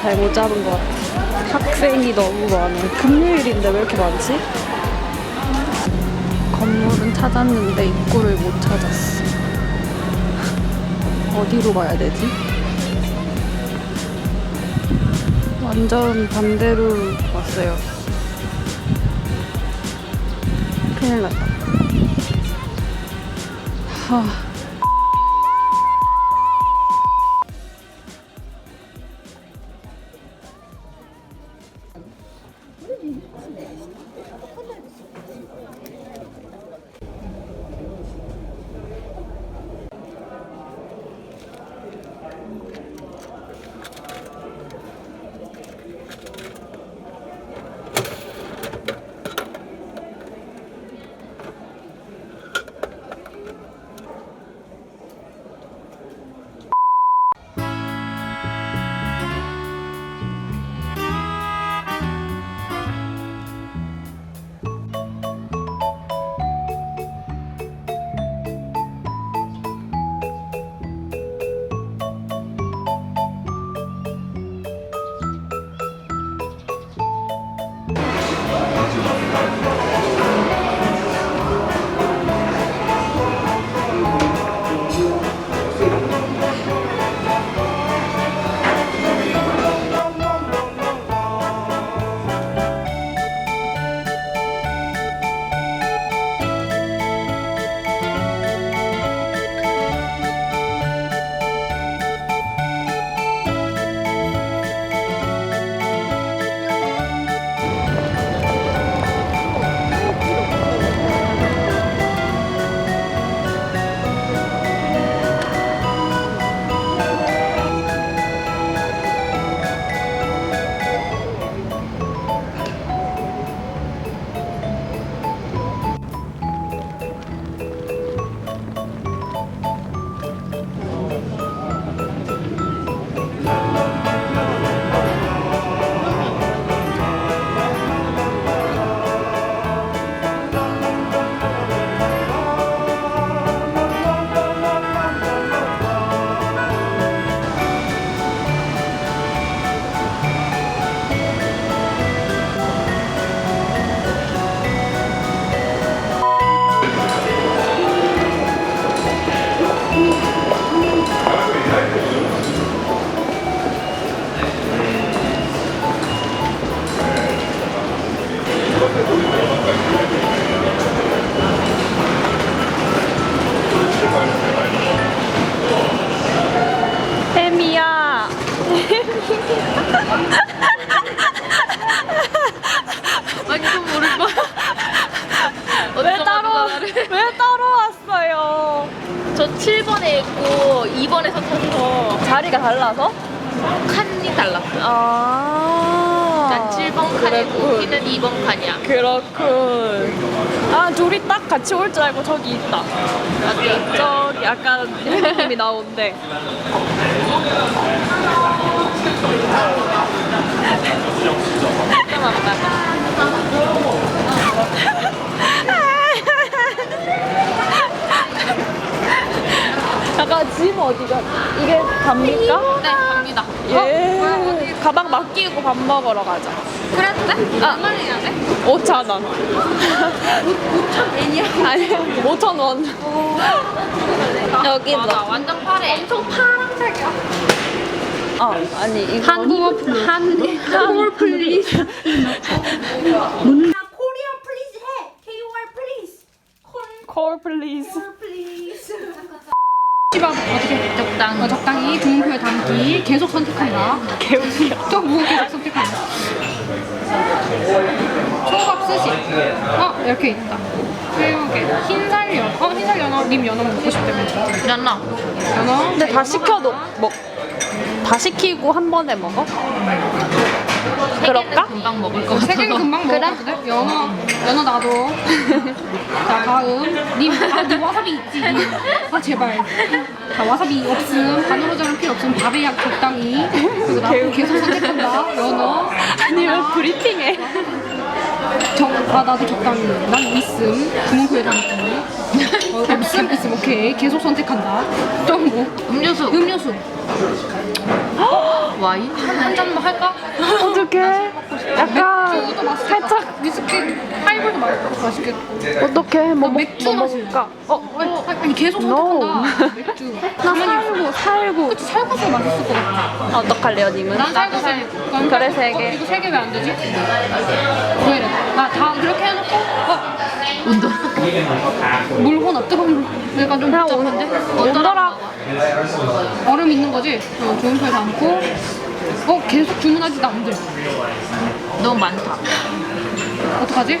시간을 잘못 잡은 것 같아. 학생이 너무 많아. 금요일인데 왜 이렇게 많지? 건물은 찾았는데 입구를 못 찾았어. 어디로 가야 되지? 완전 반대로 왔어요. 큰일 났다. 하. 혜 2번에서 타서 자리가 달라서? 칸이 달랐어. 아. 난 7번 칸이고 그랬군. 우리는 2번 칸이야. 그렇군. 아 둘이 딱 같이 올 줄 알고 저기 있다. 어디? 저기 나온대. 좀 왔다. 잠깐 짐 어디가? 이게 갑니까? 네, 갑니다. 예. 가방 맡기고 밥 먹으러 가자. 그래도 돼? 아. 얼마나 해야 돼? 5천 원. 5천 엔이야? 아니 5천 원. 여기 맞아, 뭐? 완전 파래. 엄청 파란색이야. 어 아니 이거 한국어 한 한국어 플리즈. 코리안 플리즈 해. KOR 플리즈. 콜 플리즈. 플리즈. 어떻게 적당. 어, 적당히 주문표에 담기 계속 선택한다. 개웃기야. 또 무슨 계속 선택한다. 초밥 스시. 어 이렇게 있다. 그리고 이렇게 흰살 연. 어 흰살 연어. 님 연어 먹고 싶다면 연나. 연어. 근데 다 시켜도 뭐. 다 시키고 한 번에 먹어? 그럴까? 금방 먹을 거 같아. 세 개는 금방 먹을 것 같은데? 연어, 연어 나도. 자, 다음. 님, 아, 님 와사비 있지? 아, 제발. 자, 와사비 없음. 반으로 자를 필요 없음. 밥에 약 적당히. 그리고 나도 계속 선택한다. 연어. 아니 왜 브리핑해? 정, 아, 나도 적당히. 난 있음. 주문표에 담기. 어, 없음, 있음. 오케이. 계속 선택한다. 또 뭐? 음료수. 음료수. 와인? 한 잔만 할까? 어떡해? 약간 맥주도 맛있겠다. 살짝 위스키 하이볼도 맛- 맛있겠고. 어떡해? 뭐, 먹, 맥주 뭐 마실래? 먹을까? 어? 어, 아니 계속 No. 선택한다. 맥주. 나 살구 살구 그치 살구수 맛있을 것 같아. 어떡할래요 님은? 난 살구수. 그래, 세 개. 이거 세 개 왜 안 되지? 왜 이래? 나다 그렇게 해놓고 어? 온도. 물고 뜨거운 물. 약간 좀 복잡한데? 온더락 얼음 있는 거지? 어, 좋은 편 담고 어 계속 주문하지 남들 너무 많다. 어떡하지?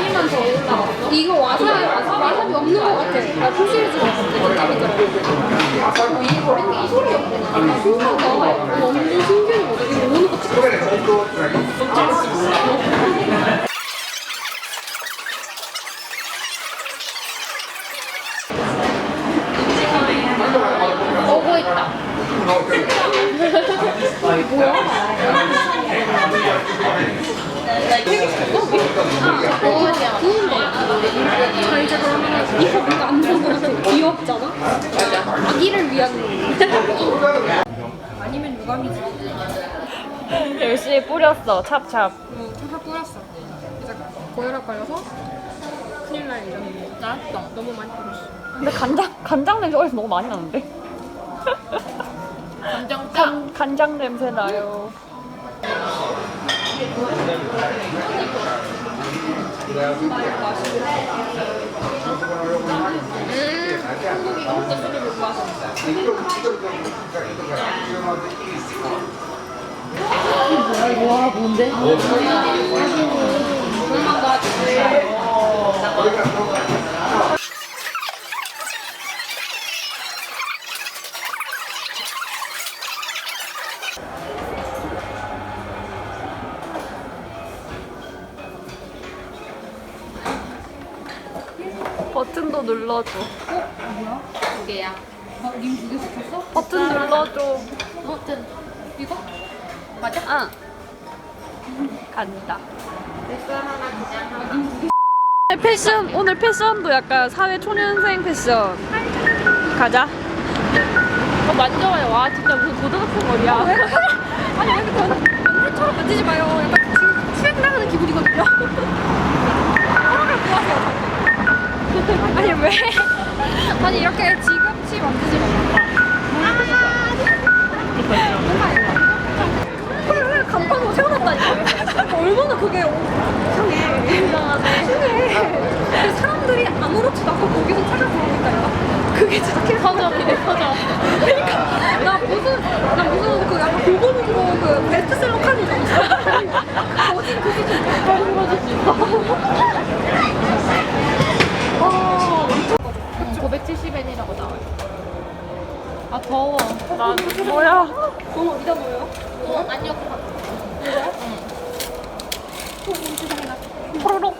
거 와사비 와사비 없는 것 같아. 나 표시해주고. 이 소리 없구나 신기하다 완전 신기한 거다 이거 오는 거 찍혔어 오고 있다. 자이 제 그러면 이거 뭔가 안 좋은 것 같아 귀엽잖아? 아기를 위한 아니면 유감이지 열심히 뿌렸어 찹찹. 어, 살살 뿌렸어. 이제 고혈압 걸려서 큰일 날 예정입니다 나았어. 너무 많이 뿌렸어. 근데 간장 간장 냄새 어디서 너무 많이 나는데? 간장 간, 간장 냄새 나요 와 뭔데? 사진이 엄마가 주세요. 버튼도 눌러줘. 두 개야. 어, 님두개 시켰어? 버튼 눌러줘. 버튼. 이거? 맞아? 응. 간다. 오늘 패션 오늘 패션도 약간 사회 초년생 패션. 가자. 어 만져봐요. 와 진짜 무슨 고등학생 머리야. 아니 왜 이렇게 연애처럼 만지지 마요. 약간 지금 수행 나가는 기분이거든요. 허락을 구하세요 아니 왜? 아니 이렇게 지금치 말라 그래 간판으로 세워놨다니까. 얼마나 그게 이상해. 이상하네 근데 사람들이 아무렇지도 않고 거기서 부르니까요. 그게 진짜 개 서점이네 서점 그러니까 나 무슨 나 무슨 그 약간 골고루로 그 베스트셀러 칸이 있어 거진 그게 진짜 떨어질 수 있어 아 970엔이라고 나와요. 아 더워. 나 뭐야? 돈 어디다 넣어요? 어, 아니요. 호로록.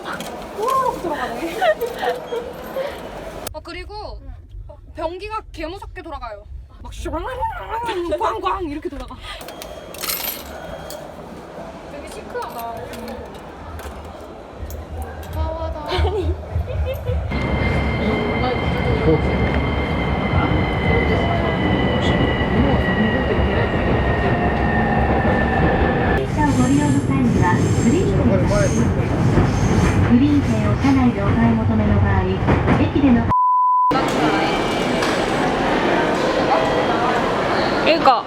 호로록 들어가네. 어 그리고 변기가 개무섭게 돌아가요. 막 슈랑랑랑 광광 이렇게 돌아가. 되게 시크하다 車内でお買い求めの場合駅での 이거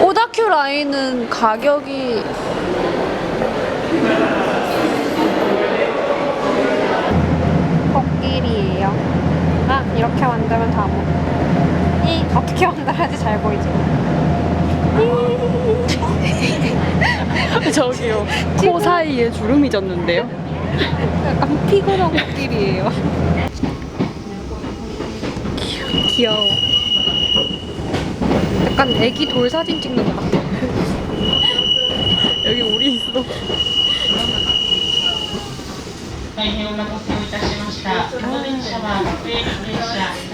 오다큐 라인은 가격이 벚길이에요. 아 이렇게 만들면 다 먹. 어. 이 어떻게 만들어야지 잘 보이지? 저기요. 코 사이에 주름이 졌는데요. 약간 피곤한 코끼리예요. 귀여워. 약간 애기 돌 사진 찍는 것 같아. 여기 우리 있어. 大